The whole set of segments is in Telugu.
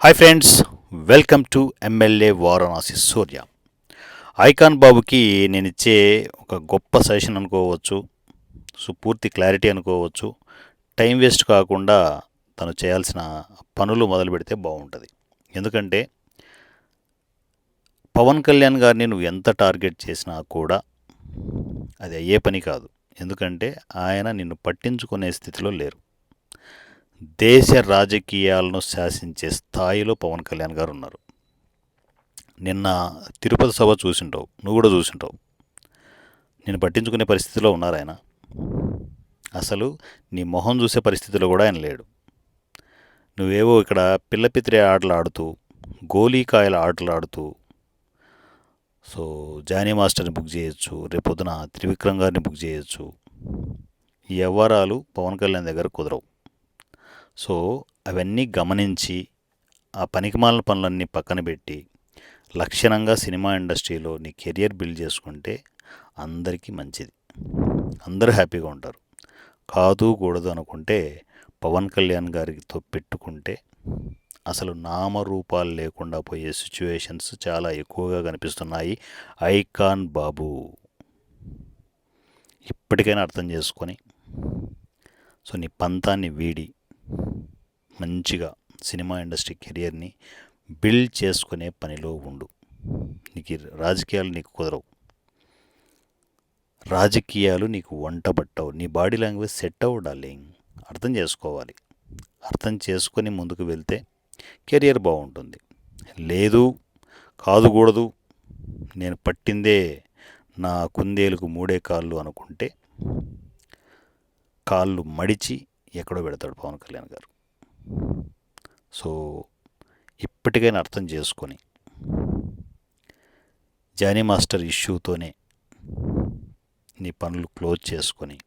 Hi friends welcome to MLA Varanasi Surya icon బాబుకి నేను ఇచ్చే ఒక గొప్ప సజెషన్ అనుకోవచ్చు సో పూర్తి క్లారిటీ అనుకోవచ్చు టైం వేస్ట్ కాకుండా తను చేయాల్సిన పనులు మొదలు పెడితే బాగుంటుంది ఎందుకంటే పవన్ కళ్యాణ్ గారిని నువ్వు ఎంత టార్గెట్ చేసినా కూడా అది అయ్యే పని కాదు ఎందుకంటే ఆయన నిన్ను పట్టించుకునే స్థితిలో లేరు దేశ రాజకీయాలను శాసించే స్థాయిలో పవన్ కళ్యాణ్ గారు ఉన్నారు. నిన్న తిరుపతి సభ చూసింటావు నువ్వు కూడా చూసింటావు నేను పట్టించుకునే పరిస్థితిలో ఉన్నారు ఆయన. అసలు నీ మొహం చూసే పరిస్థితిలో కూడా ఆయన లేడు. నువ్వేవో ఇక్కడ పిల్లపిత్రి ఆటలు ఆడుతూ గోలీకాయల ఆటలు ఆడుతూ సో జానీ మాస్టర్ని బుక్ చేయొచ్చు రేపొద్దున త్రివిక్రమ్ గారిని బుక్ చేయొచ్చు. ఈ వ్యవహారాలు పవన్ కళ్యాణ్ దగ్గర కుదరవు. సో అవన్నీ గమనించి ఆ పనికిమాలిన పనులన్నీ పక్కన పెట్టి లక్షణంగా సినిమా ఇండస్ట్రీలో నీ కెరియర్ బిల్డ్ చేసుకుంటే అందరికీ మంచిది. అందరూ హ్యాపీగా ఉంటారు. కాదు కూడదు అనుకుంటే పవన్ కళ్యాణ్ గారితో పెట్టుకుంటే అసలు నామరూపాలు లేకుండా పోయే సిచ్యువేషన్స్ చాలా ఎక్కువగా కనిపిస్తున్నాయి. ఐకాన్ బాబు. ఇప్పటికైనా అర్థం చేసుకొని సో నీ పంతాన్ని వీడి మంచిగా సినిమా ఇండస్ట్రీ కెరియర్ని బిల్డ్ చేసుకునే పనిలో ఉండు. నీకు రాజకీయాలు నీకు కుదరవు. రాజకీయాలు నీకు వంట పట్టవు. నీ బాడీ లాంగ్వేజ్ సెట్ అవ్వు డార్లింగ్ అర్థం చేసుకోవాలి. అర్థం చేసుకొని ముందుకు వెళ్తే కెరియర్ బాగుంటుంది. లేదు కాదుకూడదు. నేను పట్టిందే నా కుందేలుకు మూడే కాళ్ళు అనుకుంటే కాళ్ళు మడిచి ఎక్కడో పెడతాడు పవన్ కళ్యాణ్ గారు. సో ఇప్పటికైనా అర్థం చేసుకొని జానీ మాస్టర్ ఇష్యూతోనే నీ పనులు క్లోజ్ చేసుకొని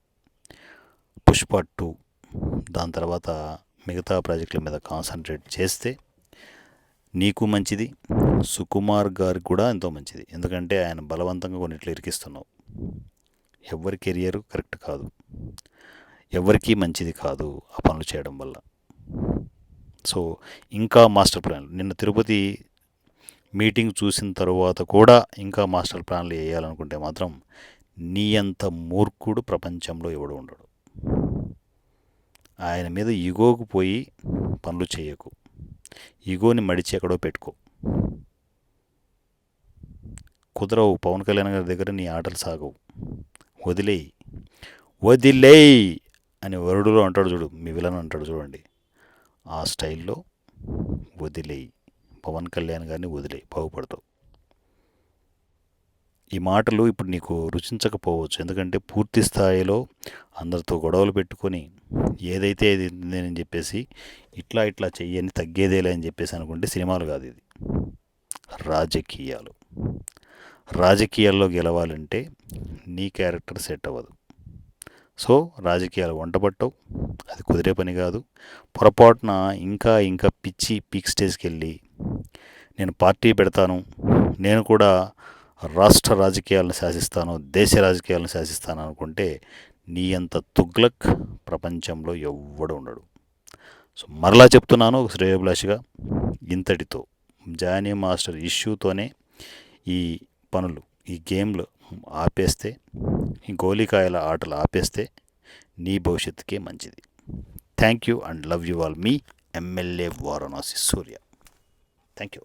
పుష్ప టూ దాని తర్వాత మిగతా ప్రాజెక్టుల మీద కాన్సన్ట్రేట్ చేస్తే నీకు మంచిది సుకుమార్ గారికి కూడా ఎంతో మంచిది. ఎందుకంటే ఆయన బలవంతంగా కొన్నిట్లు ఇరికిస్తున్నావు. ఎవరి కెరియర్ కరెక్ట్ కాదు. ఎవరికీ మంచిది కాదు ఆ పనులు చేయడం వల్ల. సో ఇంకా మాస్టర్ ప్లాన్లు. నిన్న తిరుపతి మీటింగ్ చూసిన తర్వాత కూడా ఇంకా మాస్టర్ ప్లాన్లు వేయాలనుకుంటే మాత్రం నీ అంత మూర్ఖుడు ప్రపంచంలో ఎవడు ఉండడు. ఆయన మీద ఇగోకు పోయి పనులు చేయకు. ఇగోని మడిచి ఎక్కడో పెట్టుకో. కుదరవు పవన్ కళ్యాణ్ గారి దగ్గర నీ ఆటలు సాగవు. వదిలేయి. వదిలేయి అని వరుడులో అంటాడు చూడు మీ విలన్ అంటాడు చూడండి. ఆ స్టైల్లో వదిలేయి. పవన్ కళ్యాణ్ గారిని వదిలేయి. బాగుపడతావు. ఈ మాటలు ఇప్పుడు నీకు రుచించకపోవచ్చు. ఎందుకంటే పూర్తి స్థాయిలో అందరితో గొడవలు పెట్టుకొని ఏదైతే ఇది అని చెప్పేసి ఇట్లా ఇట్లా చెయ్యని తగ్గేదేలే అని చెప్పేసి అనుకుంటే సినిమాలు కాదు ఇది. రాజకీయాలు. రాజకీయాల్లో గెలవాలంటే నీ క్యారెక్టర్ సెట్ అవ్వదు. సో రాజకీయాలు వంటపట్టవు. అది కుదిరే పని కాదు. పొరపాటున ఇంకా ఇంకా పిచ్చి పీక్ స్టేజ్కి వెళ్ళి నేను పార్టీ పెడతాను. నేను కూడా రాష్ట్ర రాజకీయాలను శాసిస్తాను దేశ రాజకీయాలను శాసిస్తాను అనుకుంటే నీ అంత తుగ్లక్ ప్రపంచంలో ఎవ్వడు ఉండడు. సో మరలా చెప్తున్నాను ఒక శ్రేయోభిలాషిగా ఇంతటితో జానీ మాస్టర్ ఇష్యూతోనే ఈ పనులు ఈ గేమ్లు ఆపేస్తే ఈ గోలికాయల ఆటలు ఆపేస్తే నీ భవిష్యత్తుకే మంచిది. Thank you and love you all me MLA Varanasi Surya. Thank you